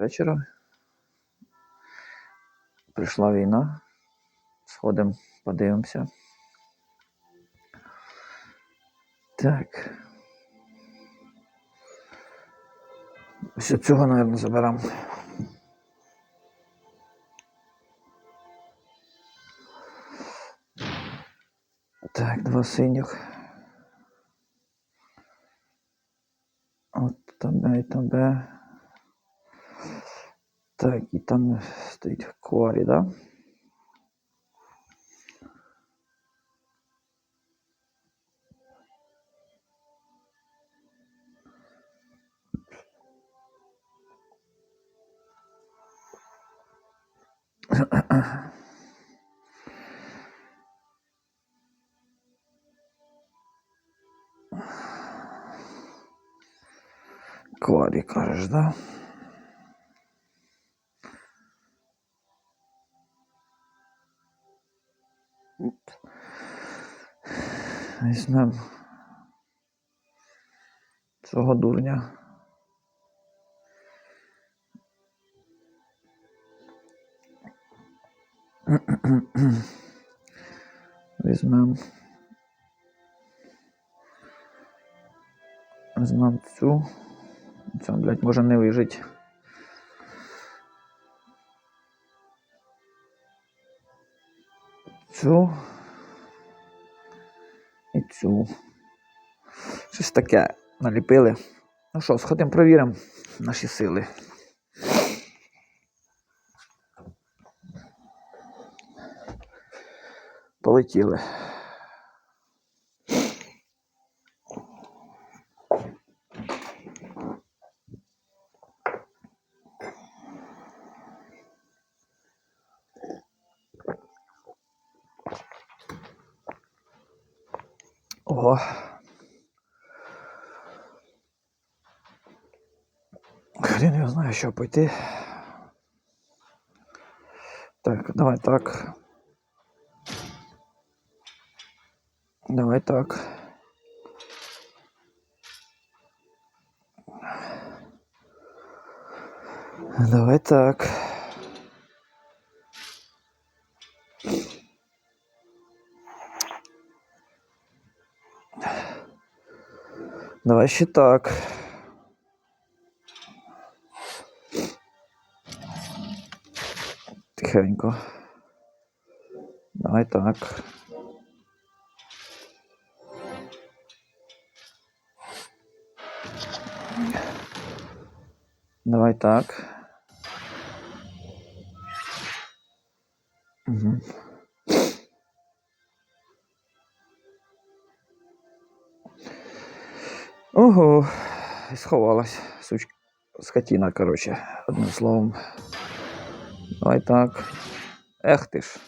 вечора. Прийшла війна. Сходимо, подивимося. Так. Ось цього, мабуть, заберемо. Так, два синіх. От тебе і тебе. Так, і там стоїть кварі, да? Кварі, кажеш, да? Візьмем цього дурня. Візьмем. Візьмем цю. Ця, блядь, може не вижить. Цю. Цю. Щось таке наліпили. Ну що, сходимо, провіримо наші сили. Полетіли. Що пойти. Так, давай так. Давай так. Давай так. Давай ще так. Тихенько. Давай так. Давай так. Угу. Ого, сховалась. Сучка. Скотина, короче, одним словом. Давай так. Ех ти ж.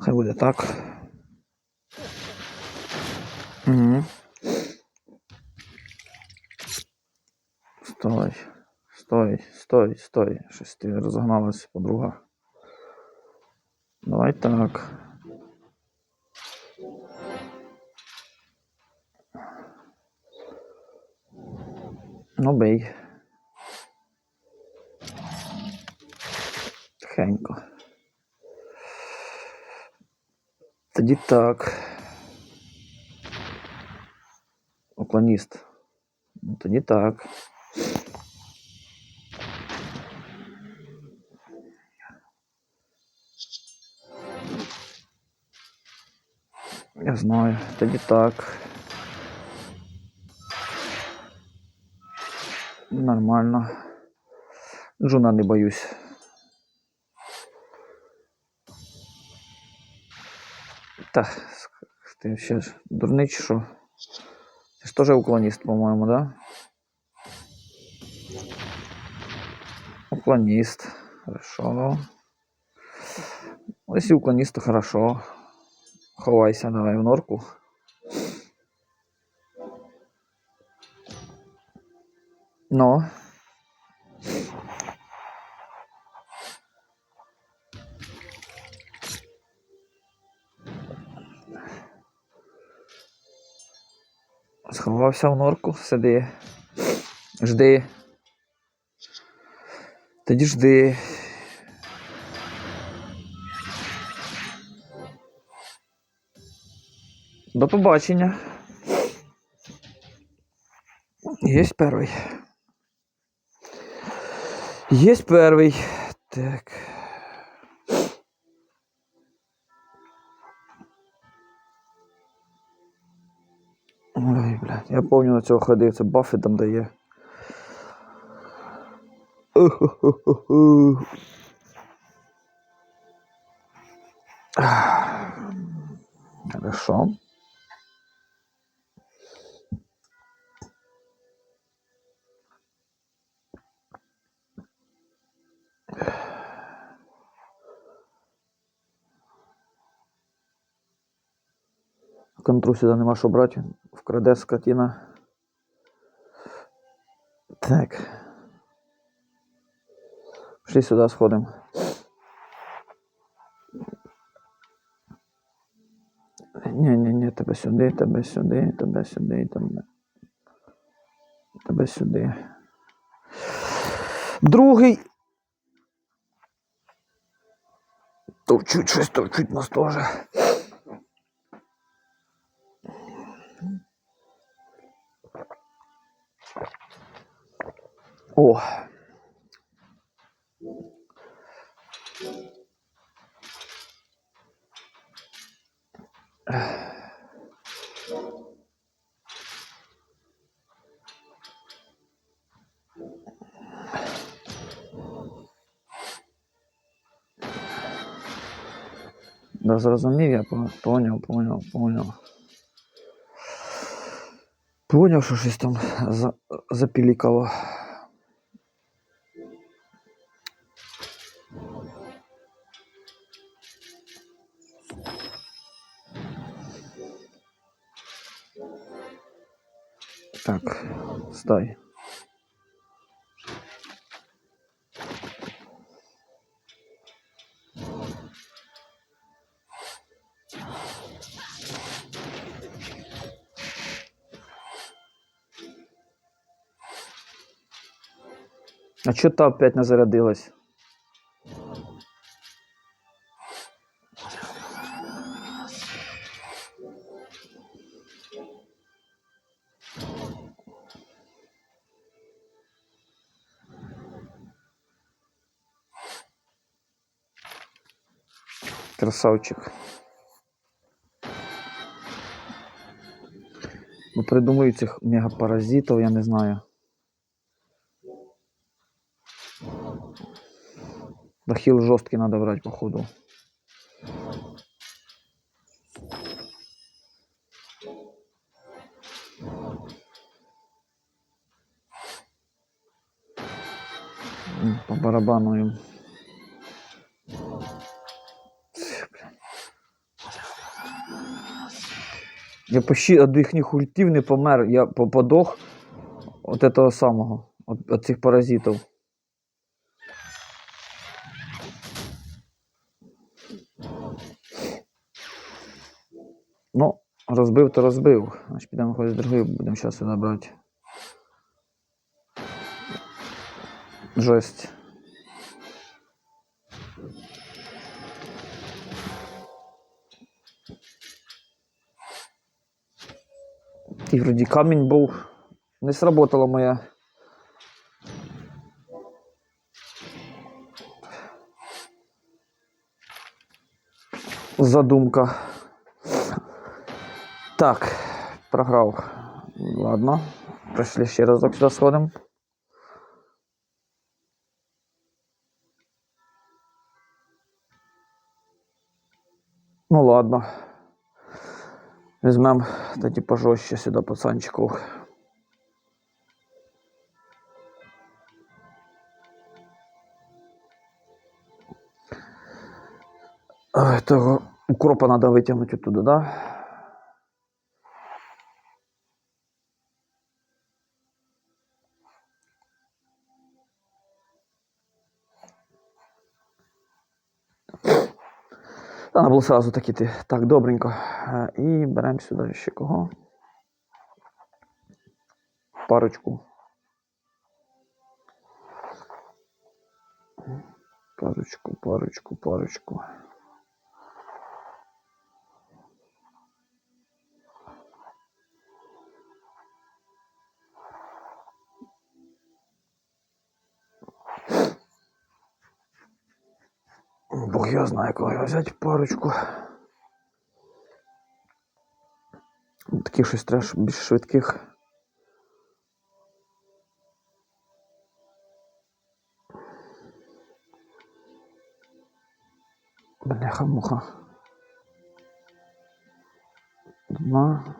Хай буде так. Угу. Стой. Стой, стой, стой. Щось ти розогналась, подруга. Давай так. Ну, бей. Тихенько. Тоді так. Уклоніст. Ну, тоді так. Я знаю, тоді так. Нормально. Джуна не боюсь. Та, ск- ти ще ж дурний чи що? Ти ж теж уклоніст, по-моєму, да? Уклоніст. Хорошо. Если уклоніст, то хорошо. Ховайся, давай в норку. Но. Сховався в норку, сиди. Жди. Тоді жди. До побачення. Єсть перший. Єсть перший. Так. Ой, блядь, я пам'ятаю на цього ходив, це бафи там дає. Хорошо. Контру сюди нема що брати. Вкраде скотина. Так. Пішли сюди сходимо. Ні, ні, ні, тебе сюди, тебе сюди, тебе сюди, тебе. Тебе сюди. Другий. Товчуть щось, товчуть нас теж. О. Да, зрозумів, я поняв, поняв, поняв. Поняв, що щось там за, запілікало. Так, стай. А чё та опять не зарядилась? Красавчик. Ну, придумаю цих мегапаразитов, я не знаю. Дахил жесткий надо брать, походу. По барабану им. Я почти від їхніх ультів не помер, я подох от этого самого, от, цих паразитів. Ну, розбив, то розбив. Значить, підемо хоч другий, будемо зараз сюди брати. Жесть. І вроді камінь був. Не сработала моя. Задумка. Так, програв. Ладно. Прийшли ще разок сюди сходимо. Ну ладно. Візьмем тоді пожорстче сюди пацанчиків. Того укропа треба витягнути оттуда, да? Треба було сразу так іти. Так, добренько. Е, І беремо сюди ще кого. парочку. Парочку, парочку, парочку. Бог я знаю, коли його взяти парочку. Таких щось треба більш швидких. Бляха-муха. Одна.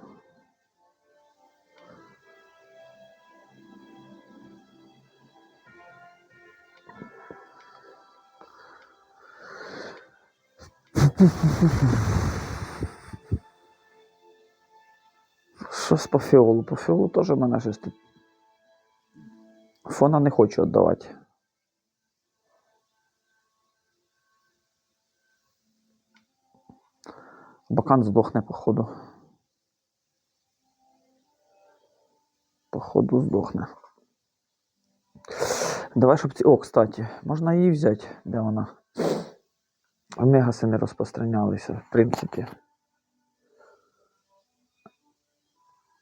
Щось по фіолу. По фіолу теж мене щось тут. Фона не хочу віддавати. Бакан здохне, походу. Походу здохне. Давай, щоб ці. О, кстати, можна її взяти. Де вона? Омегаси не розпространялися, в принципі.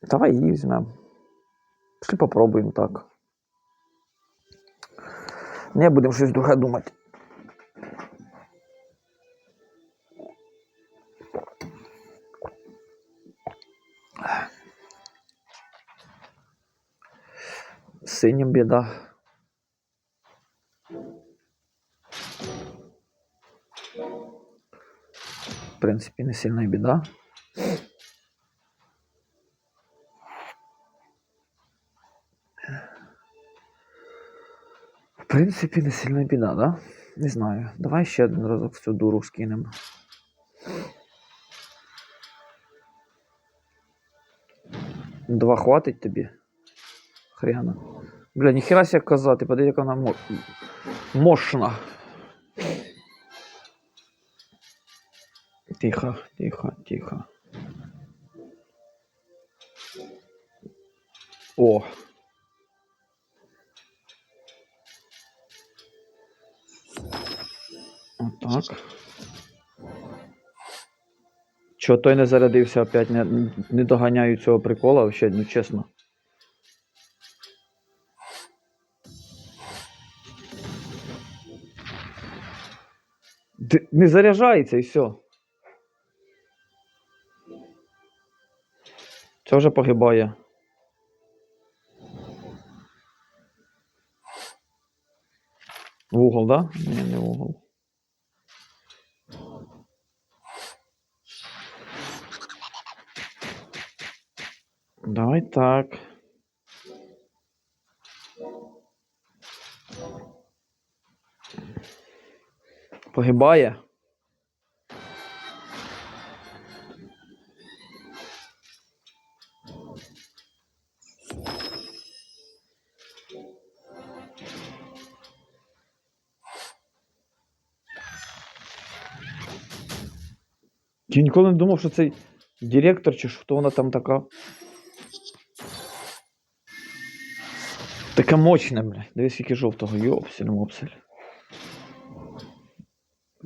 Давай її візьмемо. Пішли попробуємо так. Не будемо щось друге думати. Синім біда. Принципі, не сильна біда. В принципі, не сильна біда, да? Не знаю. Давай ще один разок в цю дуру скинемо. Два хватить тобі? Хрена. Бля, ніхера себе коза, ти подивись, яка вона мо... мощна. Тихо, тихо, тихо. О. Отак. Чого той не зарядився опять, не, не доганяю цього прикола, вообще, ну чесно. Не заряджається і все. Це вже погибає. В угол, да? Ні, не угол. Давай так. Погибає. Я ніколи не думав, що цей директор чи хто вона там така. Така мощна, бля. Дивись, скільки жовтого. Йопсель, мопсель.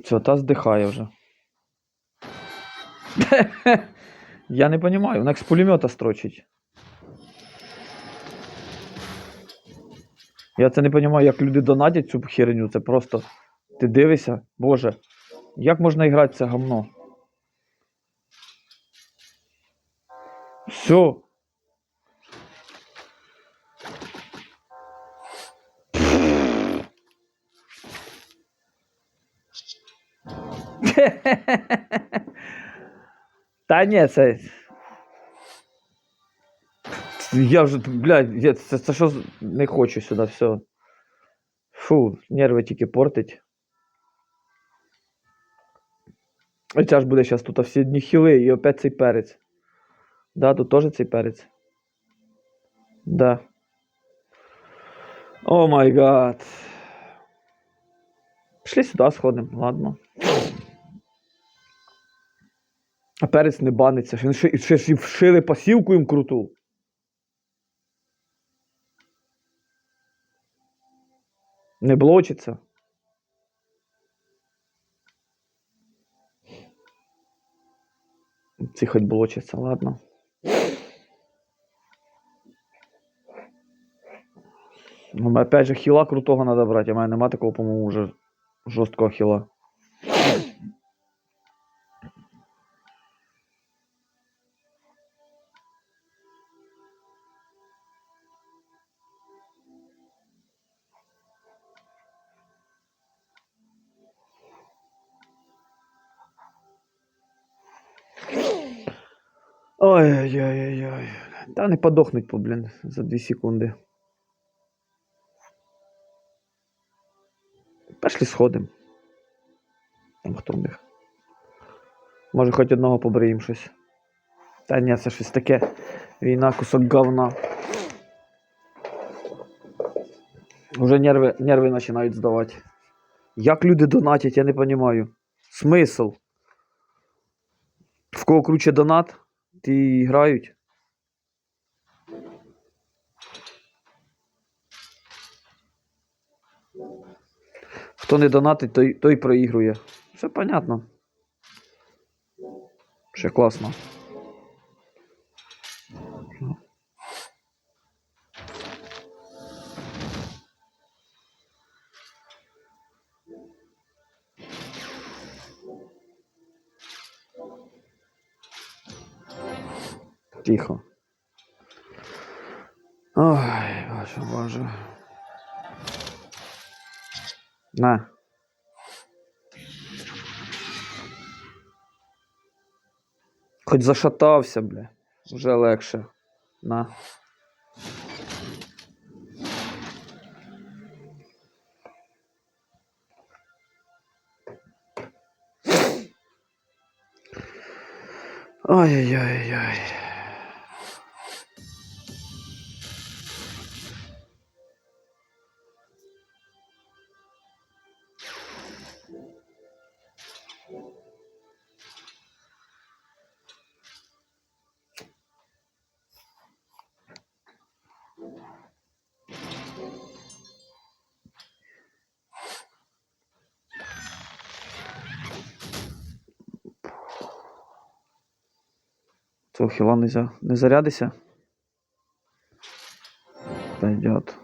Все, та здихає вже. Я не розумію, вона як з пулемета строчить. Я це не розумію, як люди донатять цю херню. Це просто. Ти дивишся, боже, як можна грати це гамно? Все. Та ні. Я вже, блядь, я, це, це що не хочу сюди, все. Фу, нерви тільки портить. Оця ж буде зараз тут всі одні хіли і опять цей перець. Да, тут тоже цей перець. Да. О май гад. Пішли сюди сходимо, ладно. А перець не баниться. Ще, ще, ще ж вшили пасівку їм круту. Не блочиться. Ці хоч блочиться, ладно. Ну, опять же, хіла крутого надо брати, а мене нема такого, по-моєму, вже жорсткого хіла. Ой-ой-ой-ой. Та не подохнуть, по, блін, за 2 секунди. Пішли сходим. Там хто в них. Може хоч одного побриєм щось. Та ні, це щось таке. Війна, кусок говна. Уже нерви, нерви починають здавати. Як люди донатять, я не розумію. Смисл? В кого круче донат, ті грають. Хто не донатить, той, той проігрує. Все понятно. Ще класно. Тихо. Ой, боже, боже. На. Хоч зашатався, бля. Вже легше. На. Ой-ой-ой-ой. Цього хіла. Не зарядися. Пойдет.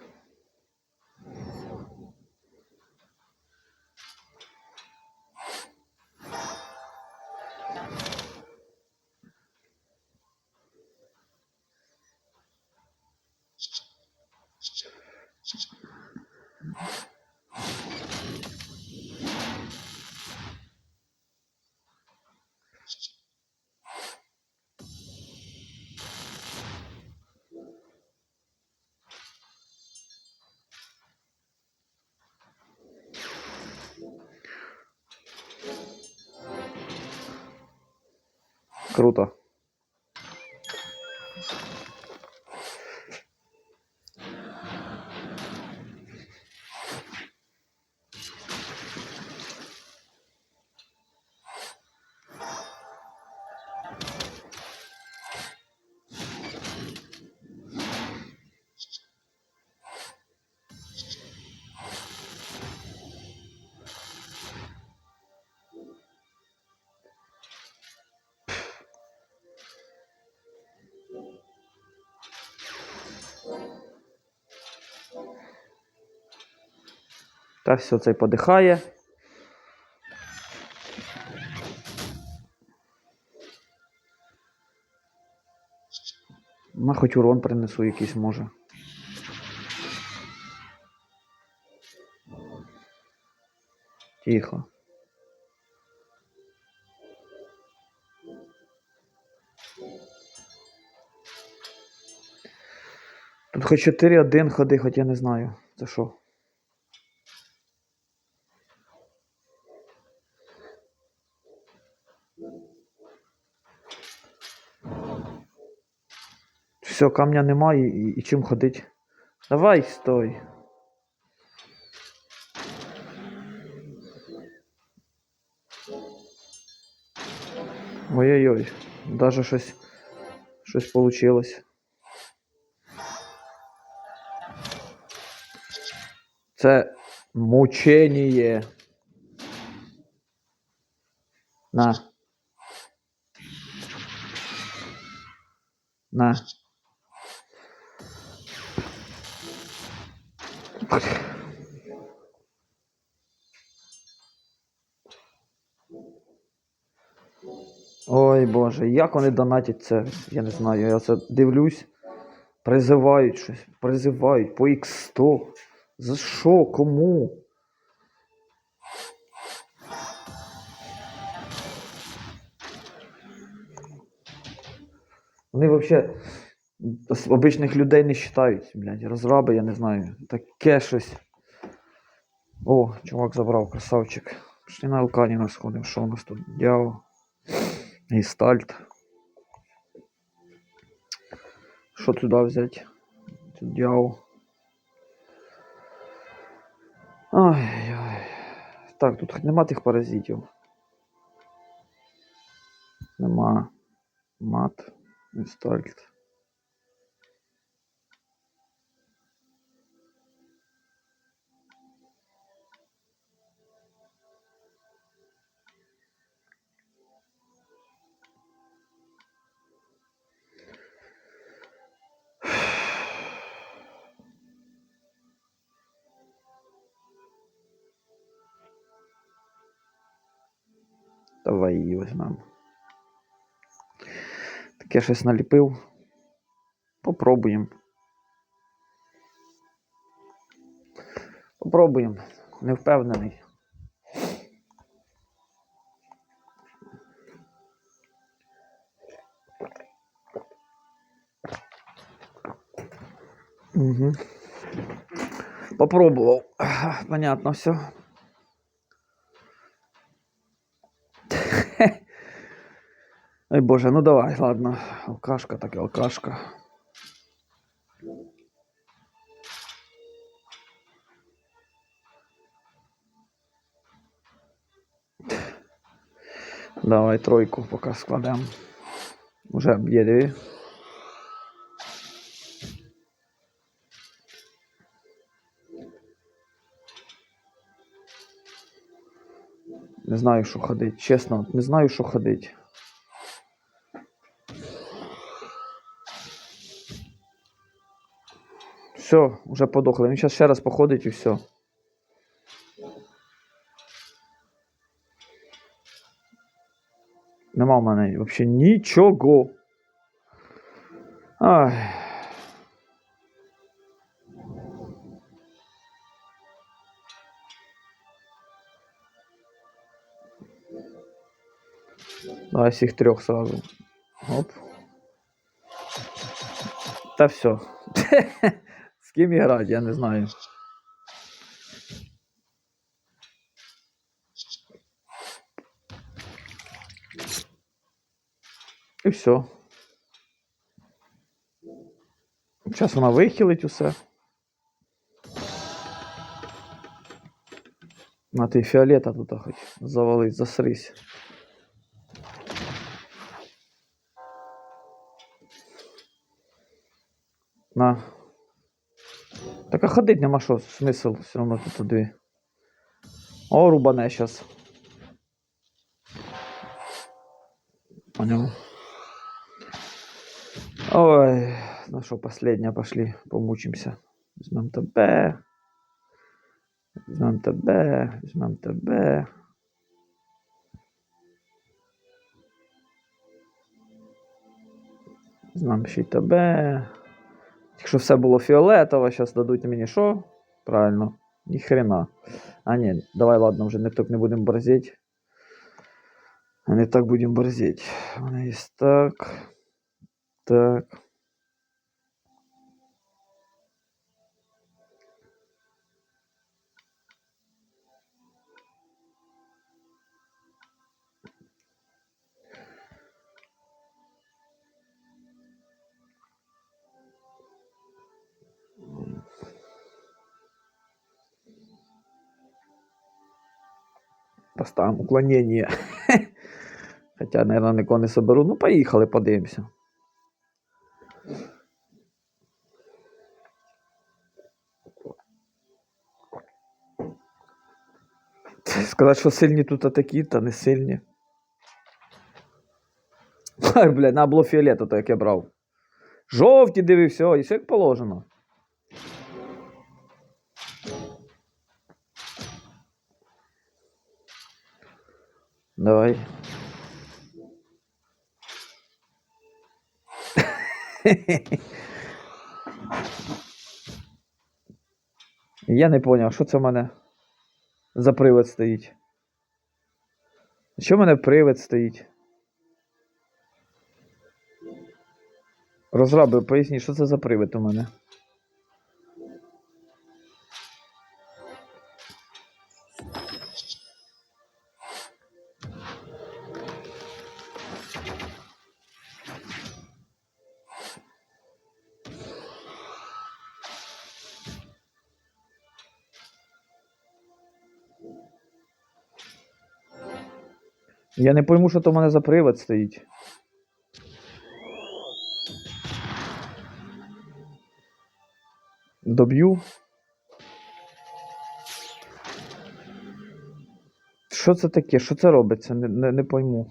Круто. Та все, цей подихає. На хоч урон принесу якийсь може. Тихо. Тут хоч 4-1 ходи, хоч я не знаю. Це що? Все, камня немає і, і чим ходить. Давай, стой. Ой-ой-ой, даже щось, щось получилось. Це Мучение. На. На. Ой Боже, як вони донатять це, я не знаю. Я це дивлюсь, призивають щось, призивають по X100. За що? Кому? Вони взагалі обичних людей не вважають, блядь, розраби, я не знаю. Таке щось. О, чувак забрав, красавчик. Пішли на Алканіна сходимо, що у нас тут? Дяо. Гістальт. Що туди взяти? Тут дяо. Ой-ой. Так, тут хоч нема тих паразитів. Нема. Мат. Гістальт. Її візьмемо. Таке щось наліпив. Попробуємо. Попробуємо. Не впевнений. Угу. Попробував. Понятно все. Ой боже, ну давай, ладно. Алкашка, так і алкашка. Давай тройку поки складемо. Уже б'є дві. Не знаю, що ходить. Чесно, не знаю, що ходить. Все, уже подохли. Він зараз ще раз походить і все. Нема в мене взагалі нічого. Ай. Давай всіх трьох сразу. Оп. Та все. Ким грати, я не знаю. І все. Зараз вона вихилить усе. На ти фіолета тут хоч завалить, засрись. На. Так а ходить нема що, смисл все одно тут туди. О, рубане щас. Понял. Ой, ну что, последняя, пошли, помучимся. Возьмем тебе. Возьмем тебе, возьмем тебе. Візьмем ще й тебе. Якщо все було фіолетово, зараз дадуть мені що? Правильно. Ніхрена. А ні, давай, ладно, вже не так не будемо борзеть. А не так будемо борзеть. У мене є так. Так. Поставимо уклонення. Хоча, наверное, нікого не соберу. Ну, поїхали, подивимося. Сказати, що сильні тут атаки, та не сильні. Блядь, на було то як я брав. Жовті дивився, і все як положено. Давай. Я не поняв, що це в мене за привид стоїть. Що в мене привид стоїть? Розраби, поясніть, що це за привид у мене? Я не пойму, що то в мене за привид стоїть. Доб'ю. Що це таке? Що це робиться? Не, не, не пойму.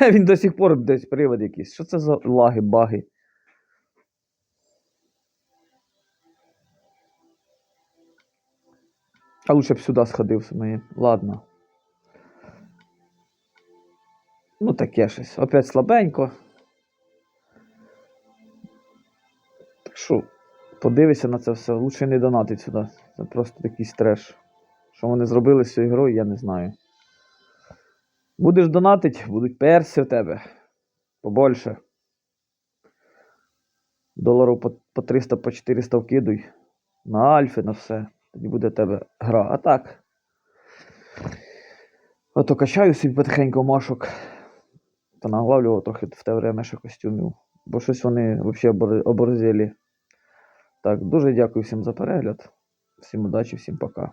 Він до сих пор десь привид якийсь. Що це за лаги, баги? А лучше б сюди сходив моє. Ладно. Ну, таке щось. Опять слабенько. Так що, подивися на це все. Лучше не донатить сюди. Це просто якийсь треш. Що вони зробили з цією грою, я не знаю. Будеш донатить, будуть перси в тебе. Побольше. Доларів по, по 300, по 400 вкидуй. На альфи, на все. Тоді буде в тебе гра. А так. Ото качаю собі потихеньку машок. Та наглавлював трохи в те время ще костюмів. Бо щось вони взагалі оборзелі. Так, дуже дякую всім за перегляд. Всім удачі, всім пока.